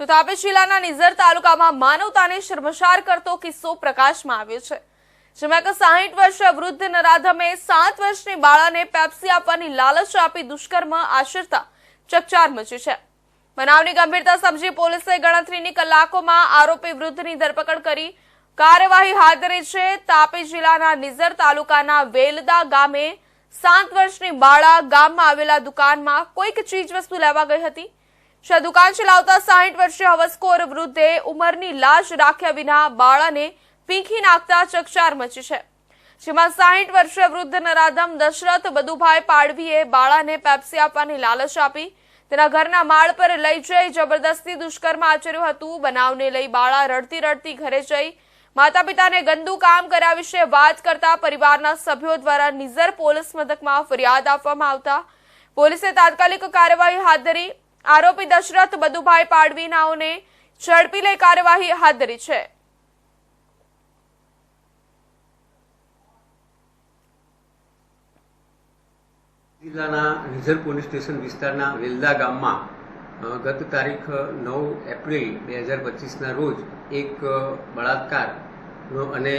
તો તાપી જિલ્લાના નિઝર તાલુકામાં માનવતાને શર્મસાર કરતો કિસ્સો પ્રકાશમાં આવ્યો છે, જેમાં કે સાહીઠ વર્ષીય વૃદ્ધ નરાધમે સાત વર્ષની બાળાને પેપ્સી આપવાની લાલચ આપી દુષ્કર્મ આશરતા ચકચાર મચી છે. બનાવની ગંભીરતા સમજી પોલીસે ગણતરીની કલાકોમાં આરોપી વૃદ્ધની ધરપકડ કરી કાર્યવાહી હાથ ધરી છે. તાપી જિલ્લાના નિઝર તાલુકાના વેલદા ગામે સાત વર્ષની બાળા ગામમાં આવેલા દુકાનમાં કોઈક ચીજ વસ્તુ લેવા ગઈ હતી. જે દુકાન ચલાવતા સાહીઠ વર્ષીય હવસખોર વૃદ્ધે ઉંમરની લાજ રાખ્યા વિના બાળાને પીંખી નાખતા ચકચાર મચી છે. જેમાં સાહીઠ વર્ષીય વૃદ્ધ નરાધમ દશરથ બધુભાઈ પાડવીએ બાળાને પેપ્સી આપવાની લાલચ આપી, તેના ઘરના માળ પર લઈ જઈ જબરદસ્તી દુષ્કર્મ આચર્યું હતું. બનાવને લઈ બાળા રડતી રડતી ઘરે જઈ માતા પિતાને ગંદુ કામ કર્યા વિશે વાત કરતા પરિવારના સભ્યો દ્વારા નિઝર પોલીસ મથકમાં ફરિયાદ આપવામાં આવતા. પોલીસે તાત્કાલિક કાર્યવાહી હાથ ધરી આરોપી દશરથ બધુભાઈ પાડવીનાઓને ઝડપી લઈ કાર્યવાહી હાથ ધરી છે. જિલ્લાના રિઝર્વ પોલીસ સ્ટેશન વિસ્તારના વેલદા ગામમાં ગત તારીખ નવ એપ્રિલ બે હજાર પચીસના રોજ એક બળાત્કાર અને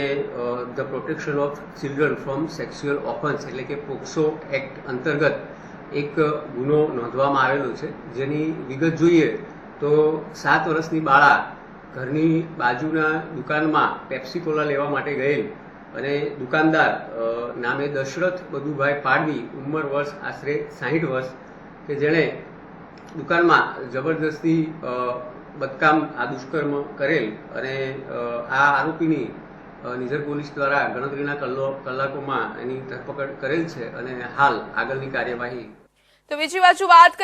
the protection of children from sexual offences એટલે કે પોક્સો એક્ટ અંતર્ગત એક ગુનો નોંધવામાં આવેલો છે, જેની વિગત જોઈએ તો સાત વર્ષની બાળા ઘરની બાજુના દુકાનમાં પેપ્સીકોલા લેવા માટે ગયેલ અને દુકાનદાર નામે દશરથ બધુભાઈ પાડવી ઉંમર વર્ષ, આશરે સાહીઠ વર્ષ, કે જેણે દુકાનમાં જબરદસ્તી બદકામ આ દુષ્કર્મ કરેલ અને આ આરોપીની નિઝર પોલીસ દ્વારા ગણતરીના કલો કલાકોમાં એની ધરપકડ કરેલ છે અને હાલ આગળની કાર્યવાહી તો બીજી બાજુ વાત